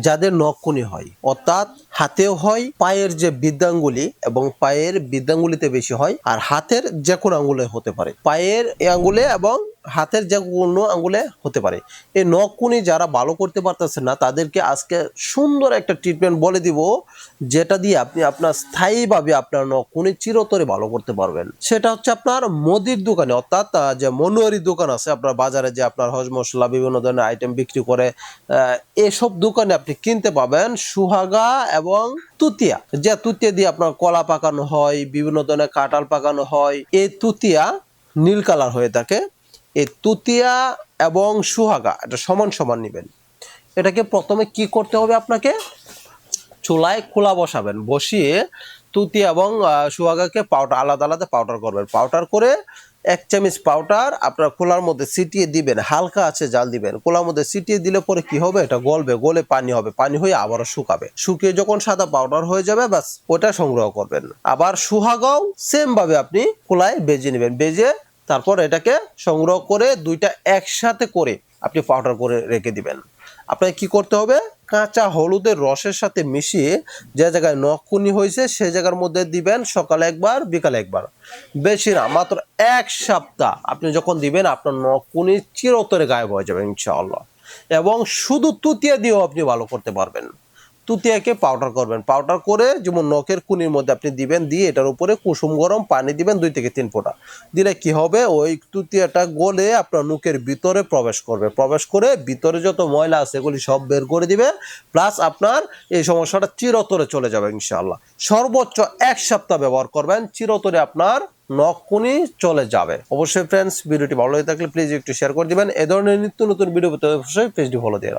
যাদের নখকুনি হয়, অর্থাৎ হাতেও হয়, পায়ের যে বৃদ্ধাঙ্গুলি এবং পায়ের বৃদ্ধাঙ্গুলিতে বেশি হয়, আর হাতের যে কোনো আঙ্গুলে হতে পারে। পায়ের এই আঙ্গুলে এবং হাতের যে কোনো আঙ্গুলে হতে পারে। এই নখকুনি যারা ভালো করতে পারতেছেন না, তাদেরকে আজকে সুন্দর একটা ট্রিটমেন্ট বলে দিব, যেটা দিয়ে আপনি আপনার স্থায়ীভাবে আপনার নখকুনি চিরতরে ভালো করতে পারবেন। সেটা হচ্ছে আপনার মুদির দোকানে, অর্থাৎ যে মনোয়ারি দোকান আছে, আপনার বাজারে যে আপনার হজ মশলা, বিভিন্ন ধরনের আইটেম বিক্রি করে এসব দোকানে আপনি কিনতে পাবেন সুহাগা এবং তুতিয়া। যে তুতিয়া দিয়ে আপনার কলা পাকানো হয়, বিভিন্ন ধরনের কাঁঠাল পাকানো হয়, এই তুতিয়া নীল কালার হয়ে থাকে। এই তুতিয়া এবং সুহাগা, এটা সমান সমান নেবেন। এটাকে প্রথমে কি করতে হবে আপনাকে? চুলায় খোলা বসাবেন। বসিয়ে তুতি এবং সুহাগাকে পাউডার আলাদা আলাদা পাউডার করবেন। পাউডার করে এক চামচ পাউডার আপনার খোলার মধ্যে ছিটিয়ে দিবেন। হালকা আছে জাল দিবেন। খোলার মধ্যে ছিটিয়ে দিলে পরে কি হবে? এটা গলবে, গলে পানি হবে। পানি হয়ে আবারও শুকাবে। শুকিয়ে যখন সাদা পাউডার হয়ে যাবে, ব্যাস, ওটা সংগ্রহ করবেন। আবার সুহাগাও সেম ভাবে আপনি খোলায় বেজে নেবেন। বেজে তারপর এটাকে সংগ্রহ করে দুইটা একসাথে করে আপনি পাউডার করে রেখে দিবেন। আপনাকে কি করতে হবে? কাঁচা হলুদের রসের সাথে মিশিয়ে যে জায়গায় নখকুনি হয়েছে সেই জায়গার মধ্যে দিবেন সকালে একবার, বিকালে একবার। বেশি না, মাত্র এক সপ্তাহ। আপনি যখন দিবেন, আপনার নখকুনি চিরতরে গায়েব হয়ে যাবে, ইনশাআল্লাহ। এবং শুধু তুতিয়া দিয়েও আপনি ভালো করতে পারবেন। তুতিয়াকে পাউডার করবেন। পাউডার করে যেমন নখের কুনির মধ্যে আপনি দিবেন, দিয়ে এটার উপরে কুসুম গরম পানি দিবেন দুই থেকে তিন ফোঁটা। দিলে কি হবে? ওই তুতিয়াটা গলে আপনার মুখের ভিতরে প্রবেশ করবে। প্রবেশ করে ভিতরে যত ময়লা আছে এগুলি সব বের করে দিবে প্লাস আপনার এই সমস্যাটা চিরতরে চলে যাবে ইনশাআল্লাহ। সর্বোচ্চ এক সপ্তাহ ব্যবহার করবেন, চিরতরে আপনার নখকুনি চলে যাবে। অবশ্যই ফ্রেন্ডস ভিডিওটি ভালো হয়ে থাকলে প্লিজ একটু শেয়ার করে দিবেন। এ ধরনের নিত্য নতুন ভিডিও পেতে অবশ্যই পেজটি ফলো দিয়ে